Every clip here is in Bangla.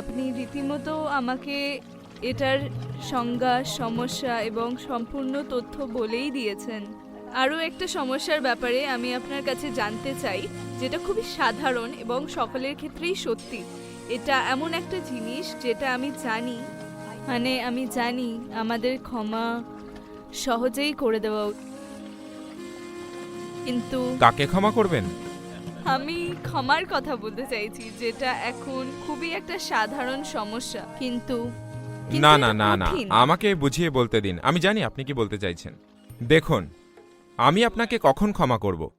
আপনি রীতিমতো আমাকে এটার সংজ্ঞা, সমস্যা এবং সম্পূর্ণ তথ্য বলেই দিয়েছেন। আরও একটা সমস্যার ব্যাপারে আমি আপনার কাছে জানতে চাই, যেটা খুবই সাধারণ এবং সকলের ক্ষেত্রেই সত্যি। এটা এমন একটা জিনিস যেটা আমি জানি মানে আমি জানি আমাদের ক্ষমা সহজেই করে দেওয়া। কিন্তু কাকে ক্ষমা করবেন? আমি ক্ষমার কথা বলতে চাইছি যেটা এখন খুবই একটা সাধারণ সমস্যা। কিন্তু কিন্তু না এটা না না না। কঠিন। আমাকে বুঝিয়ে বলতে দিন। আমি জানি আপনি কি বলতে চাইছেন। দেখুন আমি আপনাকে কখন ক্ষমা করব?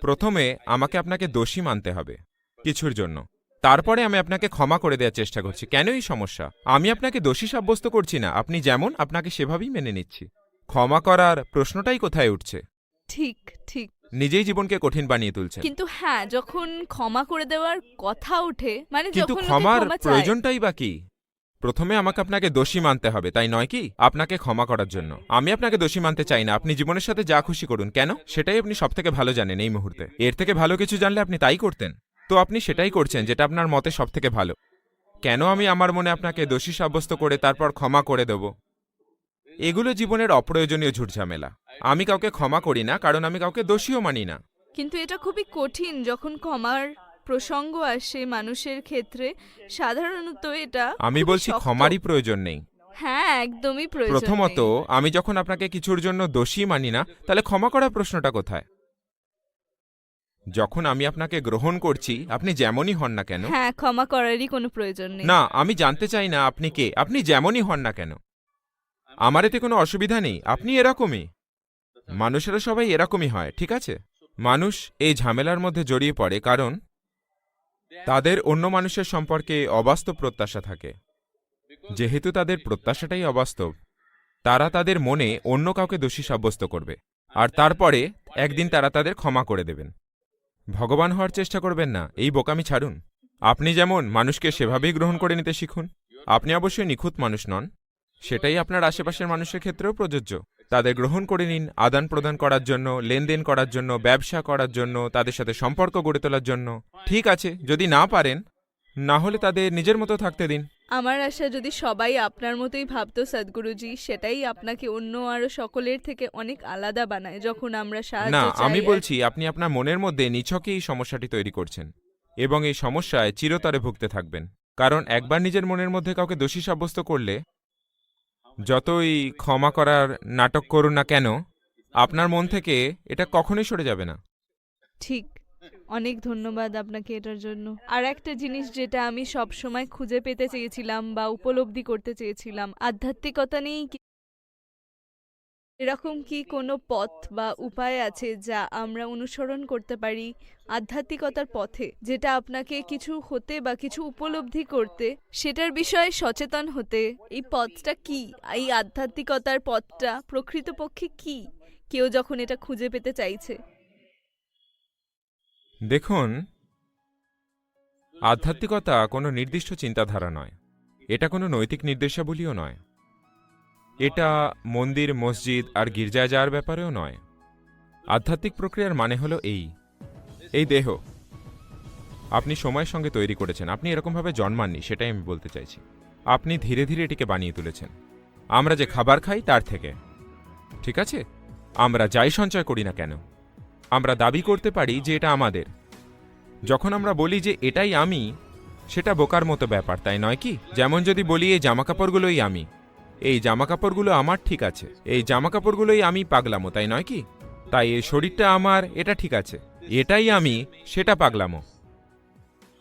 প্রথমে আমাকে আপনাকে দোষী মানতে হবে কিছুর জন্য। তারপরে আমি আপনাকে ক্ষমা করে দেওয়ার চেষ্টা করছি। কেন এই সমস্যা? আমি আপনাকে দোষী সাব্যস্ত করছি না। আপনি যেমন আপনাকে সেভাবেই মেনে নিচ্ছি। ক্ষমা করার প্রশ্নটাই কোথায় উঠছে? ঠিক ঠিক। নিজেই জীবনকে কঠিন বানিয়ে তুলছেন। কিন্তু হ্যাঁ যখন ক্ষমা করে দেওয়ার কথা ওঠে মানে কিন্তু যখন লোকে ক্ষমার ক্ষমা চায়, প্রয়োজনটাই বা কি? প্রথমে আমাকে আপনাকে দোষী মানতে হবে তাই নয় কি? আপনাকে ক্ষমা করার জন্য। আমি আপনাকে দোষী মানতে চাই না আপনি জীবনের সাথে যা খুশি করুন। কেন? সেটাই আপনি সব থেকে ভালো জানেন এই মুহূর্তে। এর থেকে ভালো কিছু জানলে আপনি তাই করতেন। তো আপনি সেটাই করছেন যেটা আপনার মতে সব থেকে ভালো। কেন আমি আমার মনে আপনাকে দোষী সাব্যস্ত করে তারপর ক্ষমা করে দেব? এগুলো জীবনের অপ্রয়োজনীয় ঝুটঝামেলা। আমি কাউকে ক্ষমা করি না কারণ আমি কাউকে দোষীও মানি না। কিন্তু এটা খুবই কঠিন যখন ক্ষমার প্রসঙ্গ আসে মানুষের ক্ষেত্রে। সাধারণত এটা আমি বলছি ক্ষমারই প্রয়োজন নেই। হ্যাঁ একদমই প্রয়োজন প্রথমত আমি যখন আপনাকে কিছুর জন্য দোষী মানি না তাহলে ক্ষমা করার প্রশ্নটা কোথায়? যখন আমি আপনাকে গ্রহণ করছি আপনি যেমনই হন না কেন? হ্যাঁ ক্ষমা করারই কোনো প্রয়োজন নেই। না আমি জানতে চাই না আপনি কে। আপনি যেমনই হন না কেন? আমার এতে কোনো অসুবিধা নেই, আপনি এরকমই। মানুষেরা সবাই এরকমই হয়, ঠিক আছে? মানুষ এই ঝামেলার মধ্যে জড়িয়ে পড়ে কারণ তাদের অন্য মানুষের সম্পর্কে অবাস্তব প্রত্যাশা থাকে। যেহেতু তাদের প্রত্যাশাটাই অবাস্তব, তারা তাদের মনে অন্য কাউকে দোষী সাব্যস্ত করবে, আর তারপরে একদিন তারা তাদের ক্ষমা করে দেবেন। ভগবান হওয়ার চেষ্টা করবেন না, এই বোকামি ছাড়ুন। আপনি যেমন মানুষকে সেভাবেই গ্রহণ করে নিতে শিখুন, আপনি অবশ্যই নিখুঁত মানুষ নন। সেটাই আপনার আশেপাশের মানুষের ক্ষেত্রেও প্রযোজ্য। তাদের গ্রহণ করে নিন আদান প্রদান করার জন্য লেনদেন করার জন্য ব্যবসা করার জন্য তাদের সাথে সম্পর্ক গড়ে তোলার জন্য। ঠিক আছে যদি না পারেন না হলে তাদের নিজের মতো থাকতে দিন। আমার আশা যদি সবাই আপনার মতোই ভাবতো সদ্গুরুজি সেটাই আপনাকে অন্য আরও সকলের থেকে অনেক আলাদা বানায় যখন আমরা সাহায্য না আমি বলছি আপনি আপনার মনের মধ্যে নিছকে এই সমস্যাটি তৈরি করছেন এবং এই সমস্যায় চিরতরে ভুগতে থাকবেন। কারণ একবার নিজের মনের মধ্যে কাউকে দোষী সাব্যস্ত করলে যতই ক্ষমা করার নাটক করুন না কেন, আপনার মন থেকে এটা কখনোই সরে যাবে না। ঠিক। অনেক ধন্যবাদ আপনাকে এটার জন্য। আর একটা জিনিস যেটা আমি সব সময় খুঁজে পেতে চেয়েছিলাম বা উপলব্ধি করতে চেয়েছিলাম, আধ্যাত্মিকতা নেই এরকম কি কোনো পথ বা উপায় আছে যা আমরা অনুসরণ করতে পারি আধ্যাত্মিকতার পথে? যেটা আপনাকে কিছু হতে বা কিছু উপলব্ধি করতে, সেটার বিষয়ে সচেতন হতে, এই পথটা কি? এই আধ্যাত্মিকতার পথটা প্রকৃতপক্ষে কি? কেউ যখন এটা খুঁজে পেতে চাইছে। দেখুন, আধ্যাত্মিকতা কোনো নির্দিষ্ট চিন্তাধারা নয়। এটা কোনো নৈতিক নির্দেশাবলীও নয়। এটা মন্দির, মসজিদ আর গির্জায় যাওয়ার ব্যাপারেও নয়। আধ্যাত্মিক প্রক্রিয়ার মানে হলো এই। এই দেহ। আপনি সময়ের সঙ্গে তৈরি করেছেন। আপনি এরকমভাবে জন্মাননি, সেটাই আমি বলতে চাইছি। আপনি ধীরে ধীরে এটিকে বানিয়ে তুলেছেন। আমরা যে খাবার খাই, তার থেকে। ঠিক আছে? আমরা যাই সঞ্চয় করি না কেন? আমরা দাবি করতে পারি যে এটা আমাদের। যখন আমরা বলি যে এটাই আমি, সেটা বোকার মতো ব্যাপার, তাই নয় কি? যেমন যদি বলি, এই জামাকাপড়গুলোই আমি। এই জামাকাপড়গুলো আমার ঠিক আছে। এই জামাকাপড়গুলোই আমি পাগলামো, তাই নয় কি? তাই এই শরীরটা আমার, এটা ঠিক আছে। এটাই আমি, সেটা পাগলামো।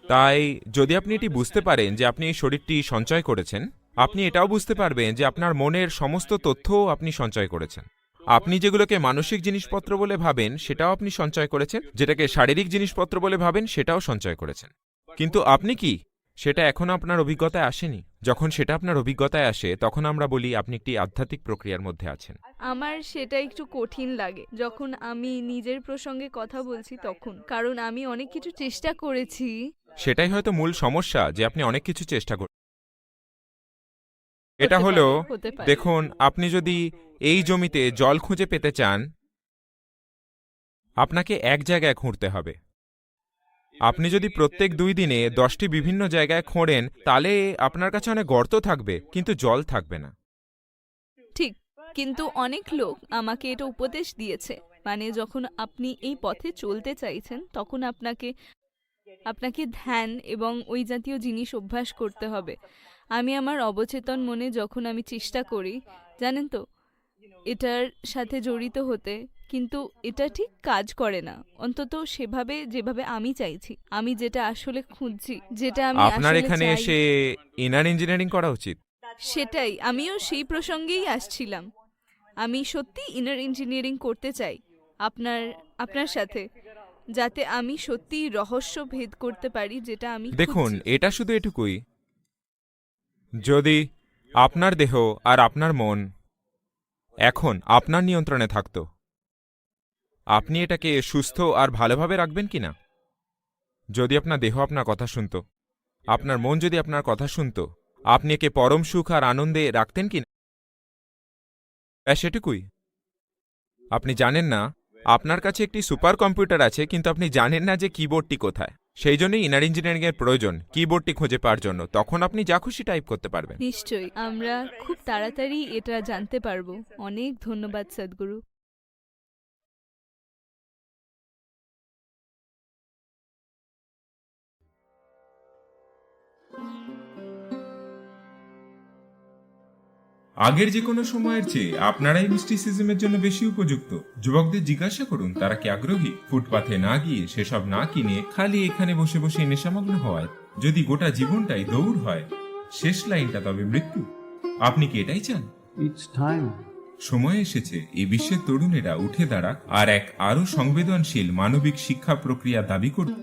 তাই যদি আপনি এটি বুঝতে পারেন যে আপনি এই শরীরটি সঞ্চয় করেছেন, আপনি এটাও বুঝতে পারবেন যে আপনার মনের সমস্ত তথ্যও আপনি সঞ্চয় করেছেন। আপনি যেগুলোকে মানসিক জিনিসপত্র বলে ভাবেন, সেটাও আপনি সঞ্চয় করেছেন। যেটাকে শারীরিক জিনিসপত্র বলে ভাবেন, সেটাও সঞ্চয় করেছেন। কিন্তু আপনি কি? সেটা এখনও আপনার অভিজ্ঞতায় আসেনি। যখন সেটা আপনার অভিজ্ঞতায় আসে তখন আমরা বলি আপনি একটি আধ্যাত্মিক প্রক্রিয়ার মধ্যে আছেন। আমার সেটা একটু কঠিন লাগে। যখন আমি নিজের প্রসঙ্গে কথা বলছি তখন। কারণ আমি অনেক কিছু চেষ্টা করেছি। সেটাই হয়তো মূল সমস্যা যে আপনি অনেক কিছু চেষ্টা করেন এটা হলো দেখুন আপনি যদি এই জমিতে জল খুঁজে পেতে চান আপনাকে এক জায়গায় খুঁড়তে হবে। আপনি যদি প্রত্যেক দুই দিনে দশটি বিভিন্ন জায়গায় খোঁড়েন, তাহলে আপনার কাছে অনেক গর্ত থাকবে, কিন্তু জল থাকবে না। ঠিক, কিন্তু অনেক লোক আমাকে এটা উপদেশ দিয়েছে। মানে যখন আপনি এই পথে চলতে চাইছেন, তখন আপনাকে আপনাকে ধ্যান এবং ওই জাতীয় জিনিস অভ্যাস করতে হবে। আমি আমার অবচেতন মনে যখন আমি চেষ্টা করি, জানেন তো, এটার সাথে জড়িত হতে কিন্তু এটা ঠিক কাজ করে না। অন্তত সেভাবে যেভাবে আমি চাইছি। আমি যেটা আসলে খুঁজছি যেটা আমি আপনার আসলে এখানে চাই, এসে ইনার ইঞ্জিনিয়ারিং করা উচিত? সেটাই আমিও সেই প্রসঙ্গেই আসছিলাম। আমি সত্যি ইনার ইঞ্জিনিয়ারিং করতে চাই আপনার আপনার সাথে যাতে আমি সত্যি রহস্য ভেদ করতে পারি যেটা আমি দেখুন খুঁজছি। এটা শুধু এটুকুই। যদি আপনার দেহ আর আপনার মন এখন আপনার নিয়ন্ত্রণে থাকত আপনি এটাকে সুস্থ আর ভালোভাবে রাখবেন কি না? যদি আপনার দেহ আপনার কথা শুনত, আপনার মন যদি আপনার কথা শুনত, আপনি একে পরম সুখ আর আনন্দে রাখতেন কি না? সেটুকুই আপনি জানেন না, আপনার কাছে একটি সুপার কম্পিউটার আছে, কিন্তু আপনি জানেন না যে কিবোর্ডটি কোথায়। সেই জন্যই ইনার ইঞ্জিনিয়ারিং এর প্রয়োজন, কিবোর্ডটি খুঁজে পাওয়ার জন্য। তখন আপনি যা খুশি টাইপ করতে পারবেন। নিশ্চয়ই, আমরা খুব তাড়াতাড়ি এটা জানতে পারব। অনেক ধন্যবাদ, সদ্গুরু। আগের যে কোনো সময়ের চেয়ে আপনারাই মিস্টিসিজমের জন্য বেশি উপযুক্ত। যুবকদের জিজ্ঞাসা করুন তারা কি আগ্রহী? ফুটপাথে না গিয়ে সেসব না কিনে খালি এখানে বসে বসে নেশামগ্ন হওয়ায় যদি গোটা জীবনটাই দৌড় হয় শেষ লাইনটা তবে মৃত্যু। আপনি কি এটাই চান. সময় এসেছে এই বিশ্বের তরুণেরা উঠে দাঁড়াক আর এক আরও সংবেদনশীল মানবিক শিক্ষা প্রক্রিয়া দাবি করুক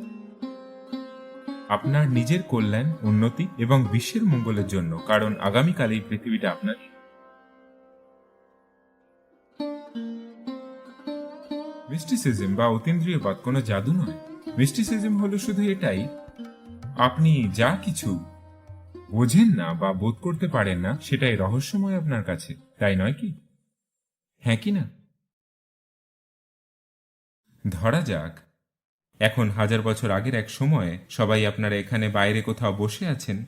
আপনার নিজের কল্যাণ উন্নতি এবং বিশ্বের মঙ্গলের জন্য কারণ আগামীকাল এই পৃথিবীটা আপনার। মিস্টিসিজম বা অতীন্দ্রিয়বাদ কোনো জাদু নয়। মিস্টিসিজম হলো শুধু এটাই, আপনি যা কিছু বোঝেন না বা বোধ করতে পারেন না, সেটাই রহস্যময় আপনার কাছে, তাই নয় কি? হ্যাঁ কি না? ধরা যাক, এখন হাজার বছর আগের এক সময়ে সবাই আপনারা এখানে বাইরে কোথাও বসে আছেন,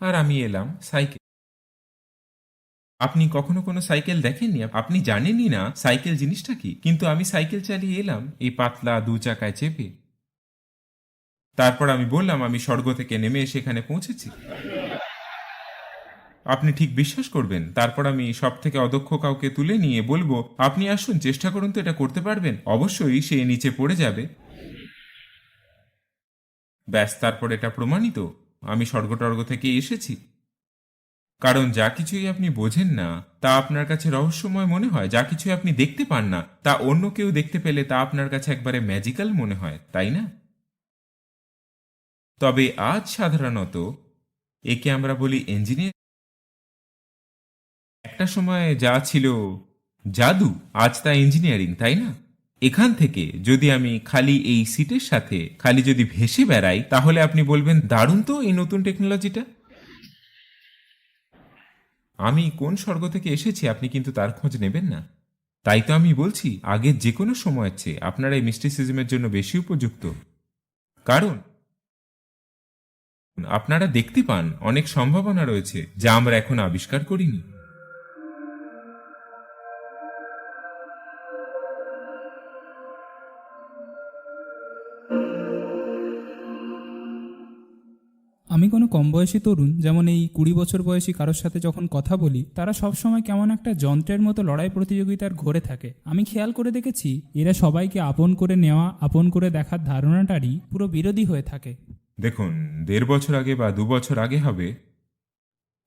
আর আমি এলাম সাইকেল আপনি কখনো কোনো সাইকেল দেখেননি? আপনি জানেনই না সাইকেল জিনিসটা কি। কিন্তু আমি সাইকেল চালিয়ে এলাম, এই পাতলা দু চাকায় চেপে। তারপর আমি বললাম, আমি স্বর্গ থেকে নেমে এসে এখানে পৌঁছেছি। আপনি ঠিক বিশ্বাস করবেন। তারপর আমি সব থেকে অদক্ষ কাউকে তুলে নিয়ে বলব, আপনি আসুন, চেষ্টা করুন তো এটা করতে পারবেন। অবশ্যই সে নিচে পড়ে যাবে। ব্যাস, তারপর এটা প্রমাণিত। আমি স্বর্গটর্গ থেকে এসেছি। কারণ যা কিছুই আপনি বোঝেন না, তা আপনার কাছে রহস্যময় মনে হয়। যা কিছুই আপনি দেখতে পান না, তা অন্য কেউ দেখতে পেলে তা আপনার কাছে একবারে ম্যাজিক্যাল মনে হয়, তাই না? তবে আজ সাধারণত একে আমরা বলি ইঞ্জিনিয়ার একটা সময় যা ছিল জাদু, আজ তা ইঞ্জিনিয়ারিং তাই না? এখান থেকে যদি আমি খালি এই সিটের সাথে, খালি যদি ভেসে বেড়াই, তাহলে আপনি বলবেন, দারুণ তো এই নতুন টেকনোলজিটা আমি কোন স্বর্গ থেকে এসেছি আপনি কিন্তু তার খোঁজ নেবেন না। তাই তো আমি বলছি, আগে যে কোনো সময়ের চেয়ে আপনারা এই মিস্টিসিজমের জন্য বেশি উপযুক্ত। কারণ, আপনারা দেখতে পান, অনেক সম্ভাবনা রয়েছে, যা আমরা এখন আবিষ্কার করিনি। কোনো কম বয়সী তরুণ যেমন এই কুড়ি বছর বয়সী কারোর সাথে যখন কথা বলি তারা সবসময় কেমন একটা যন্ত্রের মতো লড়াই প্রতিযোগিতার ঘরে থাকে। আমি খেয়াল করে দেখেছি এরা সবাইকে আপন করে নেওয়া আপন করে দেখার ধারণাটারই পুরো বিরোধী হয়ে থাকে। দেখুন দেড় বছর আগে বা দু বছর আগে হবে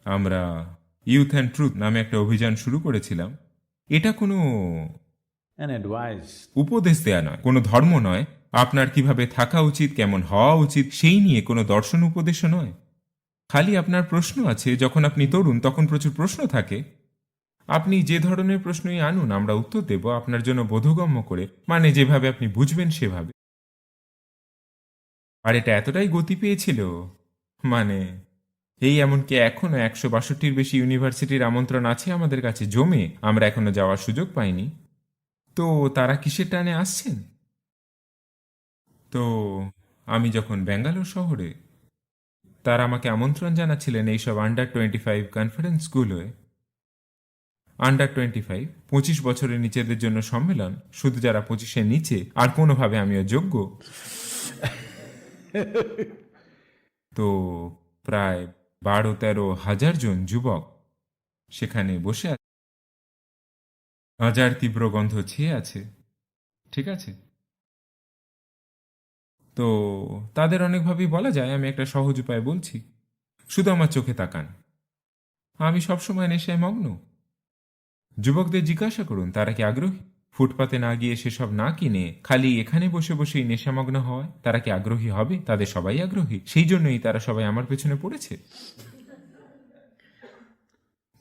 আমরা ইউথ অ্যান্ড ট্রুথ নামে একটা অভিযান শুরু করেছিলাম। এটা কোনো advice. উপদেশ দেয়া নয় কোনো ধর্ম নয় আপনার কীভাবে থাকা উচিত, কেমন হওয়া উচিত, সেই নিয়ে কোনো দর্শন উপদেশও নয়। খালি আপনার প্রশ্ন আছে, যখন আপনি তরুণ, তখন প্রচুর প্রশ্ন থাকে। আপনি যে ধরনের প্রশ্নই আনুন, আমরা উত্তর দেব, আপনার জন্য বোধগম্য করে মানে যেভাবে আপনি বুঝবেন সেভাবে। আর এটা এতটাই গতি পেয়েছিল মানে এই এমনকি এখনও একশো বাষট্টির বেশি ইউনিভার্সিটির আমন্ত্রণ আছে আমাদের কাছে, জমে, আমরা এখনও যাওয়ার সুযোগ পাইনি। তো তারা কিসের টানে আসছেন? তো আমি যখন ব্যাঙ্গালোর শহরে, তারা আমাকে আমন্ত্রণ জানাচ্ছিলেন এইসব আন্ডার টোয়েন্টি ফাইভ কনফারেন্সগুলোয় আন্ডার টোয়েন্টি ফাইভ পঁচিশ বছরের নিচেদের জন্য সম্মেলন, শুধু যারা পঁচিশের নিচে, আর কোনোভাবে আমিও যোগ্য। তো প্রায় বারো তেরো হাজার জন যুবক সেখানে বসে আছে। হাজার তীব্র গন্ধ ছেয়ে আছে। ঠিক আছে? তো তাদের অনেকভাবেই বলা যায়, আমি একটা সহজ উপায় বলছি। শুধু আমার চোখে তাকান। আমি সবসময় নেশায় মগ্ন। যুবকদের জিজ্ঞাসা করুন, তারা কি আগ্রহী? ফুটপাতে না গিয়ে সেসব না কিনে খালি এখানে বসে বসেই নেশামগ্ন হওয়ায় তারা কি আগ্রহী হবে? তাদের সবাই আগ্রহী। সেই জন্যই তারা সবাই আমার পেছনে পড়েছে।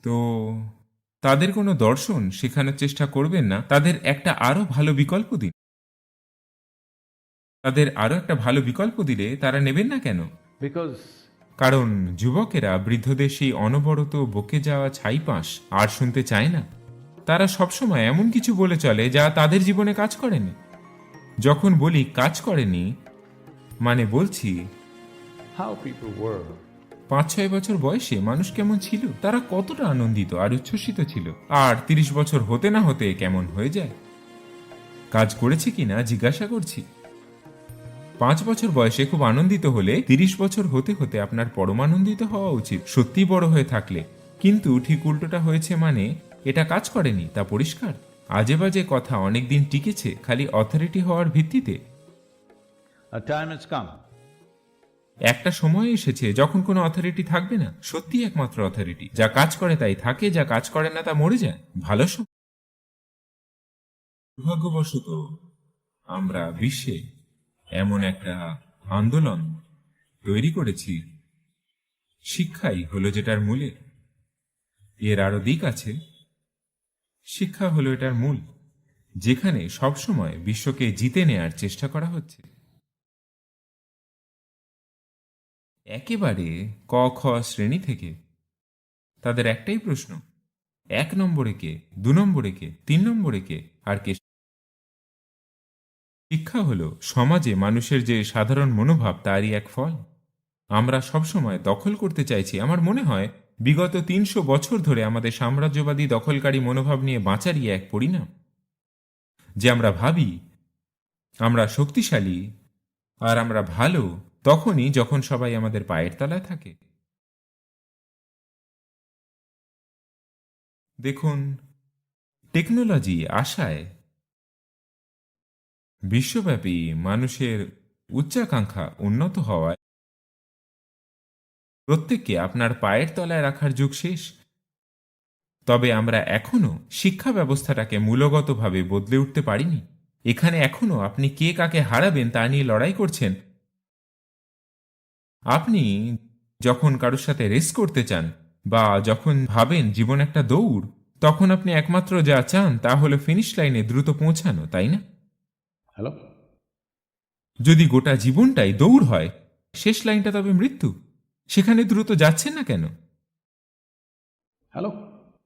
তো তাদের কোনো দর্শন শেখানোর চেষ্টা করবেন না। তাদের একটা আরও ভালো বিকল্প দিন। তাদের আরও একটা ভালো বিকল্প দিলে তারা নেবেন না কেন? Because কারণ যুবকেরা বৃদ্ধদের সেই অনবরত বকে যাওয়া ছাই ছাইপাঁশ আর শুনতে চায় না। তারা সবসময় এমন কিছু বলে চলে যা তাদের জীবনে কাজ করেনি। যখন বলি কাজ করেনি মানে বলছি পাঁচ ছয় বছর বয়সে মানুষ কেমন ছিল? তারা কতটা আনন্দিত আর উচ্ছ্বসিত ছিল? আর তিরিশ বছর হতে না হতে কেমন হয়ে যায়? কাজ করেছে কিনা? জিজ্ঞাসা করছি। পাঁচ বছর বয়সে খুব আনন্দিত হলে তিরিশ বছর হতে হতে আপনার পরমানন্দিত হওয়া উচিত সত্যি বড় হয়ে থাকলে। কিন্তু ঠিক উল্টোটা হয়েছে মানে এটা কাজ করেনি তা পরিষ্কার। আজে বাজে কথা অনেকদিন টিকেছে খালি অথরিটি হওয়ার ভিত্তিতে। একটা সময় এসেছে যখন কোনো অথরিটি থাকবে না সত্যি একমাত্র অথরিটি যা কাজ করে তাই থাকে যা কাজ করে না তা মরে যায়। ভালো সময় দুর্ভাগ্যবশত আমরা বিশ্বে এমন একটা আন্দোলন তৈরি করেছি। শিক্ষাই হলো যেটার মূলে। এর আরও দিক আছে। শিক্ষা হলো এটার মূল, যেখানে সবসময় বিশ্বকে জিতে নেয়ার চেষ্টা করা হচ্ছে। একেবারে ক, খ শ্রেণি থেকে তাদের একটাই প্রশ্ন, এক নম্বরে কে, দু নম্বরে কে, তিন নম্বরে কে, আর কে শিক্ষা হলো সমাজে মানুষের যে সাধারণ মনোভাব, তারই এক ফল। আমরা সবসময় দখল করতে চাইছি। আমার মনে হয় বিগত তিনশো বছর ধরে আমাদের সাম্রাজ্যবাদী দখলকারী মনোভাব নিয়ে বাঁচারই এক পরিণাম। যে আমরা ভাবি, আমরা শক্তিশালী আর আমরা ভালো, তখনই যখন সবাই আমাদের পায়ের তলায় থাকে। দেখুন, টেকনোলজি আশায় বিশ্বব্যাপী মানুষের উচ্চাকাঙ্ক্ষা উন্নত হওয়ায় প্রত্যেককে আপনার পায়ের তলায় রাখার যুগ শেষ। তবে আমরা এখনও শিক্ষা ব্যবস্থাটাকে মূলগতভাবে বদলে উঠতে পারিনি। এখানে এখনও আপনি কে কাকে হারাবেন তা নিয়ে লড়াই করছেন। আপনি যখন কারোর সাথে রেস করতে চান বা যখন ভাবেন জীবন একটা দৌড়, তখন আপনি একমাত্র যা চান তা হলো ফিনিশ লাইনে দ্রুত পৌঁছানো, তাই না? Hello? যদি গোটা জীবনটাই দৌড় হয় শেষ লাইনটা তবে মৃত্যু। সেখানে দ্রুত যাচ্ছেন না কেন? হ্যালো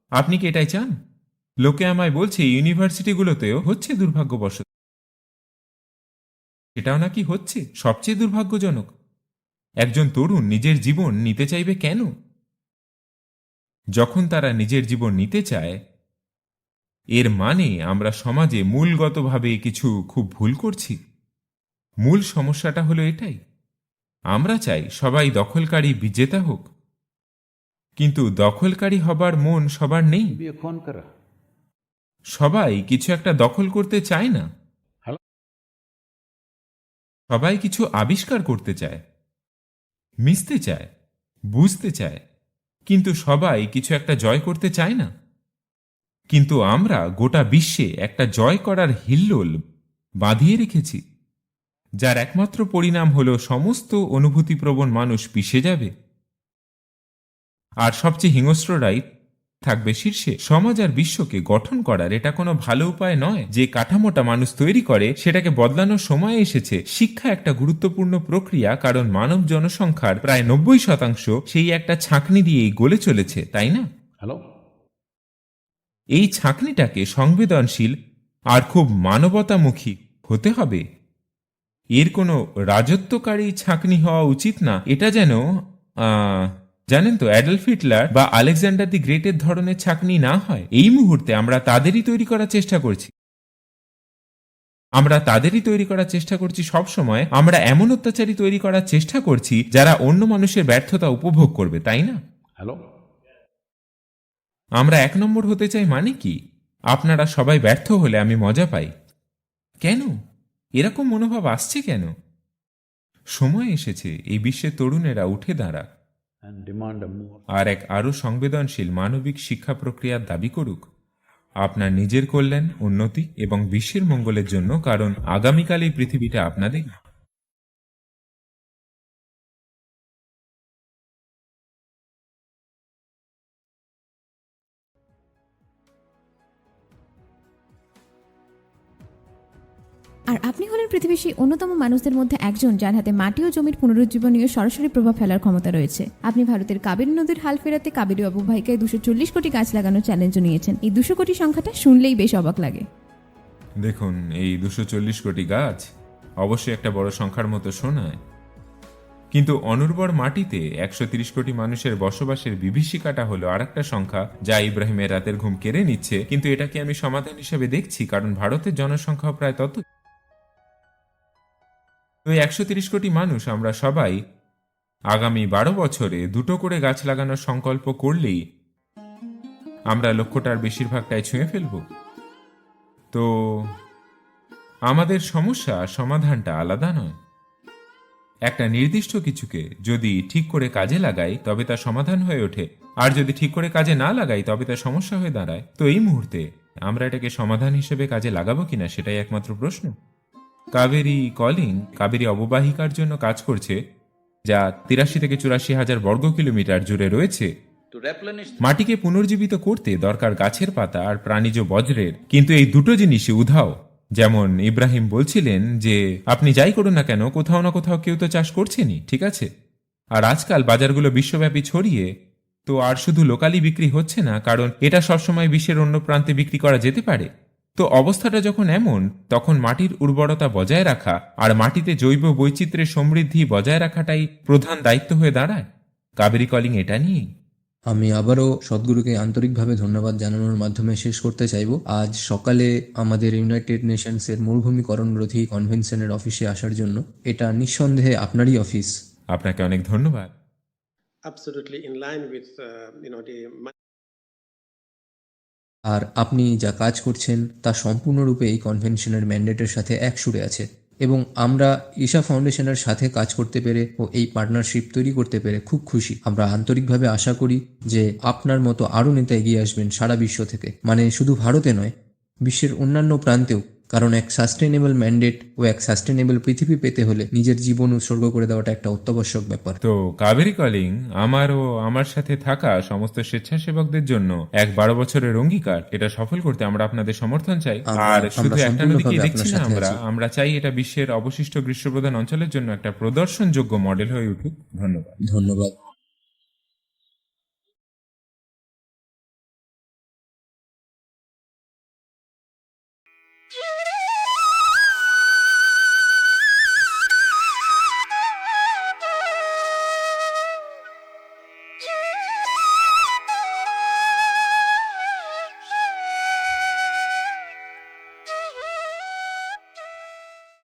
আপনি কি এটাই চান? লোকে আমায় বলছে ইউনিভার্সিটিগুলোতেও হচ্ছে দুর্ভাগ্যবশত। সেটাও নাকি হচ্ছে সবচেয়ে দুর্ভাগ্যজনক? একজন তরুণ নিজের জীবন নিতে চাইবে কেন? যখন তারা নিজের জীবন নিতে চায় এর মানে আমরা সমাজে মূলগতভাবে কিছু খুব ভুল করছি। মূল সমস্যাটা হলো এটাই। আমরা চাই সবাই দখলকারী বিজেতা হোক। কিন্তু দখলকারী হবার মন সবার নেই। সবাই কিছু একটা দখল করতে চায় না। সবাই কিছু আবিষ্কার করতে চায়। মিশতে চায় বুঝতে চায়। কিন্তু সবাই কিছু একটা জয় করতে চায় না। কিন্তু আমরা গোটা বিশ্বে একটা জয় করার হিল্লোল বাঁধিয়ে রেখেছি, যার একমাত্র পরিণাম হল সমস্ত অনুভূতিপ্রবণ মানুষ পিষে যাবে। আর সবচেয়ে হিংস্ররাই থাকবে শীর্ষে। সমাজ আর বিশ্বকে গঠন করার এটা কোনো ভালো উপায় নয়। যে কাঠামোটা মানুষ তৈরি করে, সেটাকে বদলানোর সময় এসেছে। শিক্ষা একটা গুরুত্বপূর্ণ প্রক্রিয়া, কারণ মানব জনসংখ্যার প্রায় নব্বই শতাংশ সেই একটা ছাঁকনি দিয়েই গলে চলেছে, তাই না? hello এই ছাঁকনিটাকে সংবেদনশীল আর খুব মানবতামুখী হতে হবে। এর কোনো রাজত্বকারী ছাঁকনি হওয়া উচিত না। এটা যেন জানেন তো, অ্যাডলফ হিটলার বা আলেকজান্ডার দি গ্রেটের ধরনের ছাঁকনি না হয়। এই মুহূর্তে আমরা তাদেরই তৈরি করার চেষ্টা করছি। আমরা তাদেরই তৈরি করার চেষ্টা করছি সব সময় আমরা এমন অত্যাচারী তৈরি করার চেষ্টা করছি যারা অন্য মানুষের ব্যর্থতা উপভোগ করবে, তাই না? Hello? আমরা এক নম্বর হতে চাই মানে কি? আপনারা সবাই ব্যর্থ হলে আমি মজা পাই। কেন? এরকম মনোভাব আসছে কেন? সময় এসেছে এই বিশ্বের তরুণেরা উঠে দাঁড়া. আর এক আরও সংবেদনশীল মানবিক শিক্ষা প্রক্রিয়ার দাবি করুক। আপনার নিজের কল্যাণ উন্নতি এবং বিশ্বের মঙ্গলের জন্য কারণ আগামীকাল এই পৃথিবীটা আপনাদের আর আপনি হলেন পৃথিবীর সেই অন্যতম মানুষদের মধ্যে একজন যার হাতে মাটি ও জমির পুনরুজ্জীবনীয় সরাসরি প্রভাব ফেলার ক্ষমতা রয়েছে। আপনি ভারতের কাবেরী নদীর হাল ফেরাতে কাবেরী অববাহিকায় দুশো চল্লিশ কোটি গাছ লাগানোর চ্যালেঞ্জও নিয়েছেন। এই দুশো কোটি সংখ্যাটা শুনলেই বেশ অবাক লাগে। দেখুন, এই দুশো চল্লিশ কোটি গাছ অবশ্যই একটা বড় সংখ্যার মতো শোনায়। কিন্তু অনুর্বর মাটিতে একশো তিরিশ কোটি মানুষের বসবাসের বিভীষিকাটা হলো আর একটা সংখ্যা যা ইব্রাহিমের রাতের ঘুম কেড়ে নিচ্ছে। কিন্তু এটাকে আমি সমাধান হিসেবে দেখছি, কারণ ভারতের জনসংখ্যা প্রায় তত তো একশো তিরিশ কোটি মানুষ আমরা সবাই আগামী বারো বছরে দুটো করে গাছ লাগানোর সংকল্প করলেই আমরা লক্ষ্যটার বেশিরভাগটাই ছুঁয়ে ফেলব। তো আমাদের সমস্যা, সমাধানটা আলাদা নয়। একটা নির্দিষ্ট কিছুকে যদি ঠিক করে কাজে লাগাই, তবে তার সমাধান হয়ে ওঠে। আর যদি ঠিক করে কাজে না লাগাই, তবে তার সমস্যা হয়ে দাঁড়ায়। তো এই মুহূর্তে আমরা এটাকে সমাধান হিসেবে কাজে লাগাবো কিনা, সেটাই একমাত্র প্রশ্ন। কাবেরী কলিং কাবেরী অববাহিকার জন্য কাজ করছে যা তিরাশি থেকে চুরাশি হাজার বর্গ কিলোমিটার জুড়ে রয়েছে। মাটিকে পুনর্জীবিত করতে দরকার গাছের পাতা আর প্রাণীজ বজ্রের কিন্তু এই দুটো জিনিসই উধাও। যেমন ইব্রাহিম বলছিলেন যে আপনি যাই করুন না কেন কোথাও না কোথাও কেউ তো চাষ করছেনই ঠিক আছে? আর আজকাল বাজারগুলো বিশ্বব্যাপী ছড়িয়ে তো আর শুধু লোকালি বিক্রি হচ্ছে না কারণ এটা সবসময় বিশ্বের অন্য প্রান্তে বিক্রি করা যেতে পারে। তো অবস্থাটা যখন এমন তখন মাটির উর্বরতা বজায় রাখা আর মাটিতে জৈব বৈচিত্র্যের সমৃদ্ধি বজায় রাখাটাই প্রধান দায়িত্ব হয়ে দাঁড়ায়। কাবেরি কলিং এটা নিয়েই। আমি আবারও সদ্গুরুকে আন্তরিকভাবে ধন্যবাদ জানানোর মাধ্যমে শেষ করতে চাইব। আজ সকালে আমাদের ইউনাইটেড নেশনসের মরুভূমিকরণরোধী কনভেনশনের অফিসে আসার জন্য। এটা নিঃসন্দেহে আপনারই অফিস। আপনাকে অনেক ধন্যবাদ। Absolutely in line with uh, you know the আর আপনি যা কাজ করছেন তা সম্পূর্ণরূপে এই কনভেনশনের ম্যান্ডেটের সাথে এক সুরে আছে এবং আমরা ঈশা ফাউন্ডেশনের সাথে কাজ করতে পেরে ও এই পার্টনারশিপ তৈরি করতে পেরে খুব খুশি। আমরা আন্তরিকভাবে আশা করি যে আপনার মতো আরও নেতা এগিয়ে আসবেন সারা বিশ্ব থেকে। মানে শুধু ভারতে নয়, বিশ্বের অন্যান্য প্রান্তেও কারণ এক সাস্টেনেবল ম্যান্ডেট ও এক সাস্টেনেবল পৃথিবী পেতে হলে নিজের জীবন উৎসর্গ করে দেওয়াটা একটা অত্যাবশ্যক ব্যাপার। তো কাবেরী কলিং আমার ও আমার সাথে থাকা সমস্ত স্বেচ্ছাসেবকদের জন্য এক বারো বছরের অঙ্গীকার। এটা সফল করতে আমরা আপনাদের সমর্থন চাই। আর শুধু আমরা একটা নদীকে দেখছি না আমরা? আমরা চাই এটা বিশ্বের অবশিষ্ট গ্রীষ্মপ্রধান অঞ্চলের জন্য একটা প্রদর্শনযোগ্য মডেল হয়ে উঠুক। ধন্যবাদ। ধন্যবাদ।